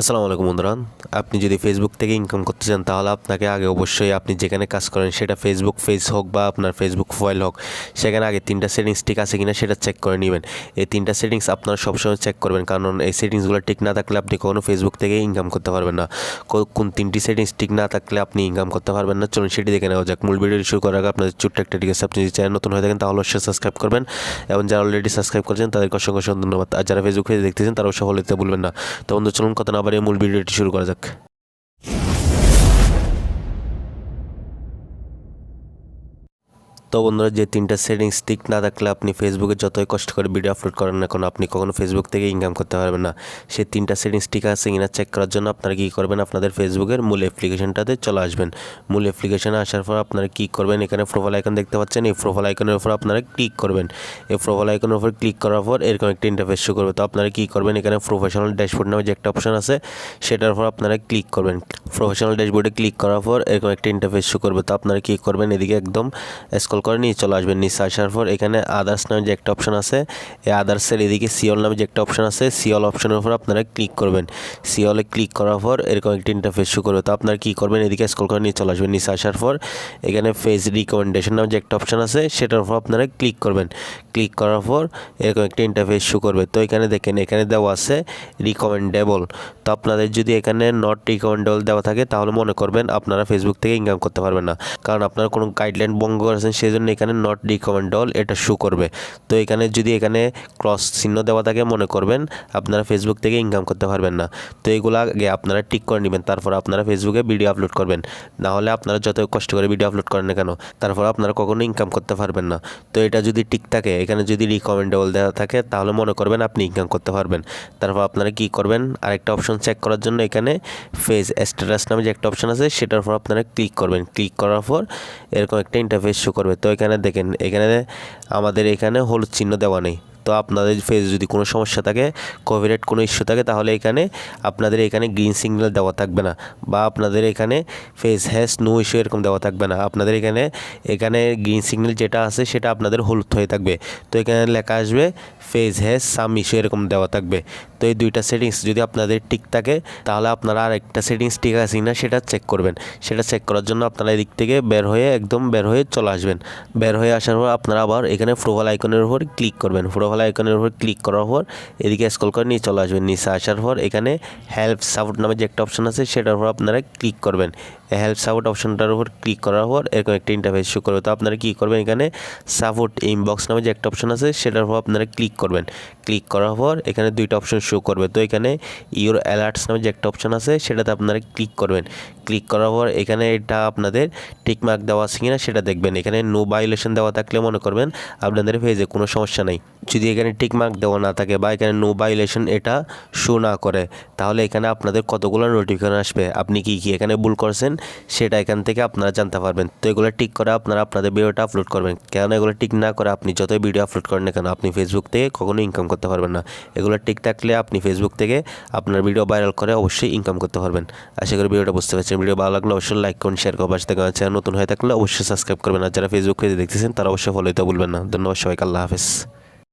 আসসালামু আলাইকুম বন্ধুরা। আপনি যদি ফেসবুক থেকে ইনকাম করতে চান, তাহলে আপনাকে আগে অবশ্যই আপনি যেখানে কাজ করেন, সেটা ফেসবুক পেজ হোক বা আপনার ফেসবুক প্রোফাইল হোক, সেখানে আগে তিনটা সেটিংস ঠিক আছে কিনা সেটা চেক করে নেবেন। এই তিনটা সেটিংস আপনারা সবসময় চেক করবেন, কারণ এই সেটিংসগুলো ঠিক না থাকলে আপনি কখনো ফেসবুক থেকে ইনকাম করতে পারবেন না। কোন তিনটি সেটিংস ঠিক না থাকলে আপনি ইনকাম করতে পারবেন না। চলুন সেটি দেখে নেওয়া যাক। মূল ভিডিও শুরু করার আগে আপনাদের ছোট্ট একটা ঠিক আছে আপনি যদি চ্যানেল নতুন হয়ে থাকেন, তাহলে অবশ্যই সাবস্ক্রাইব করবেন। এবং যারা অলরেডি সাবস্ক্রাইব করেছেন, তাদেরকে অসংখ্য ধন্যবাদ। আর যারা ফেসবুক পেজে দেখতেছেন তারা অবশ্যই ভুলবেন না। তো বন্ধু, চলুন কথা না বাড়িয়ে মূল ভিডিওটি শুরু করা যাক। তো বন্ধুরা, যে তিনটা সেটিংস ঠিক না থাকলে আপনি ফেসবুকে যতই কষ্ট করে ভিডিও আপলোড করেন না কেন, আপনি কখনো ফেসবুক থেকে ইনকাম করতে পারবেন না। সেই তিনটা সেটিংস ঠিক আছে কিনা চেক করার জন্য আপনারা কী করবেন, আপনাদের ফেসবুকের মূল অ্যাপ্লিকেশনটাতে চলে আসবেন। মূল অ্যাপ্লিকেশনে আসার পর আপনারা কী করবেন, এখানে প্রোফাইল আইকন দেখতে পাচ্ছেন, এই প্রোফাইল আইকনের উপর আপনারা ক্লিক করবেন। এই প্রোফাইল আইকনের উপর ক্লিক করার পর এরকম একটা ইন্টারফেস শো করবে। তো আপনারা কী করবেন, এখানে প্রফেশনাল ড্যাশবোর্ড নামে যে একটা অপশন আছে, সেটার উপর আপনারা ক্লিক করবেন। প্রফেশনাল ড্যাশবোর্ডে ক্লিক করার পর এরকম একটা ইন্টারফেস শো করবে। তো আপনারা কী করবেন? এদিকে একদম স্ক্রল করে নিয়ে চলে আসবেন। নিচে আসার পর এখানে আদার্স নামে যে একটা অপশান আছে, এই আদার্সের এদিকে সিওল নামে যে একটা অপশান আছে সিওল অপশনের উপর আপনারা ক্লিক করবেন। সিওলে ক্লিক করার পর এরকম একটা ইন্টারফেস শো করবে। তো আপনারা কী করবেন? এদিকে স্ক্রল করে নিয়ে চলে আসবেন। নিচে আসার পর এখানে ফেস রিকমেন্ডেশন নামে যে একটা অপশান আছে, সেটার উপর আপনারা ক্লিক করবেন। ক্লিক করার পর এরকম একটা ইন্টারফেস শো করবে। তো এখানে দেখেন, এখানে দেওয়া আছে রিকমেন্ডেবল তো আপনাদের যদি এখানে নট রিকমেন্ডেবল দেওয়া থাকে, তাহলে মনে করবেন আপনারা ফেসবুক থেকে ইনকাম করতে পারবেন না। কারণ আপনারা কোনো গাইডলাইন ভঙ্গ করেছেন সেই জন্য এখানে নট রিকমেন্ডেবল এটা শো করবে। তো এখানে যদি এখানে ক্রস চিহ্ন দেওয়া থাকে, মনে করবেন আপনারা ফেসবুক থেকে ইনকাম করতে পারবেন না। তো এগুলো আগে আপনারা টিক করে নেবেন, তারপর আপনারা ফেসবুকে ভিডিও আপলোড করবেন। না হলে আপনারা যত কষ্ট করে ভিডিও আপলোড করেন না কেন, তারপর আপনারা কখনো ইনকাম করতে পারবেন না। তো এটা যদি টিক থাকে, এখানে যদি রিকমেন্ডেবল দেওয়া থাকে, তাহলে মনে করবেন আপনি ইনকাম করতে পারবেন। তারপর আপনারা কি করবেন, আরেকটা অপশন চেক করার জন্য এখানে ফেস স্ট্যাটাস নামে যে একটা অপশান আছে, সেটার উপর আপনারা ক্লিক করবেন। ক্লিক করার পর এরকম একটা ইন্টারফেস শো করবে। তো এখানে দেখেন, এখানে আমাদের এখানে হলুদ চিহ্ন দেওয়া নেই। তো আপনাদের ফেস যদি কোনো সমস্যা থাকে কপিরাইট কোনো ইস্যু থাকে, তাহলে এখানে আপনাদের এখানে গ্রিন সিগন্যাল দেওয়া থাকবে না। বা আপনাদের এখানে ফেস হ্যাস নো ইস্যু এরকম দেওয়া থাকবে না। আপনাদের এখানে এখানে গ্রিন সিগন্যাল যেটা আছে, সেটা আপনাদের হলুদ হয়ে থাকবে। তো এখানে লেখা আসবে ফেস হ্যাস সাম ইস্যু এরকম দেওয়া থাকবে। তো এই দুইটা সেটিংস যদি আপনাদের ঠিক থাকে, তাহলে আপনারা আরেকটা সেটিংস ঠিক আছে কিনা সেটা চেক করবেন। সেটা চেক করার জন্য আপনারা এদিক থেকে বের হয়ে, একদম বের হয়ে চলে আসবেন। বের হয়ে আসার পর আপনারা আবার এখানে প্রোফাইল আইকনের উপর ক্লিক করবেন। প্রোফাইল আইকনের উপর ক্লিক করার পর, এদিকে স্কল করে নিয়ে চলে আসবেন, নিচে আসার পর এখানে হেল্প সাপোর্ট নামে যে একটা অপশন আছে, সেটার উপর আপনারা ক্লিক করবেন। হেল্প সাপোর্ট অপশনটার উপর ক্লিক করার পর এরকম একটা ইন্টারফেস শো করবে। তো আপনারা কী করবেন এখানে? সাপোর্ট ইনবক্স নামে যে একটা অপশন আছে, সেটার উপর আপনারা ক্লিক করবেন। ক্লিক করার পর এখানে দুইটা অপশন শো করবে। তো এখানে ইউর অ্যালার্টস নামে যে একটা অপশন আছে, সেটাতে আপনারা ক্লিক করবেন। ক্লিক করার পর এখানে এটা আপনাদের টিকমার্ক দেওয়া আছে কিনা, সেটা দেখবেন। এখানে নো ভাইলেশন দেওয়া থাকলে মনে করবেন আপনাদের পেজে কোনো সমস্যা নেই। যদি এখানে টিকমার্ক দেওয়া না থাকে বা এখানে নো ভাইলেশন এটা শো না করে, তাহলে এখানে আপনাদের কতগুলো নোটিফিকেশন আসবে? আপনি কি কি এখানে ভুল করছেন? সেটা এখান থেকে আপনারা জানতে পারবেন। তো এগুলো টিক করে আপনারা আপনাদের ভিডিওটা আপলোড করবেন। কেন এগুলো টিক না করে আপনি যতই ভিডিও আপলোড করেন না কেন, আপনি ফেসবুক থেকে কখনো ইনকাম করতে পারবেন না। এগুলো টিক থাকলে আপনি ফেসবুক থেকে আপনার ভিডিও ভাইরাল করে অবশ্যই ইনকাম করতে পারবেন। আশা করি ভিডিওটা বুঝতে পারছেন। ভিডিও ভালো লাগলে অবশ্যই লাইক করুন শেয়ার পাশে থেকে চ্যানেল নতুন হয়ে থাকলে অবশ্যই সাবস্ক্রাইব করবেন। আর যারা ফেসবুক পেজে দেখতেছেন, তারা অবশ্যই ফলো দিতে ভুলবেন না। ধন্যবাদ সবাইকে। আল্লাহ হাফেজ।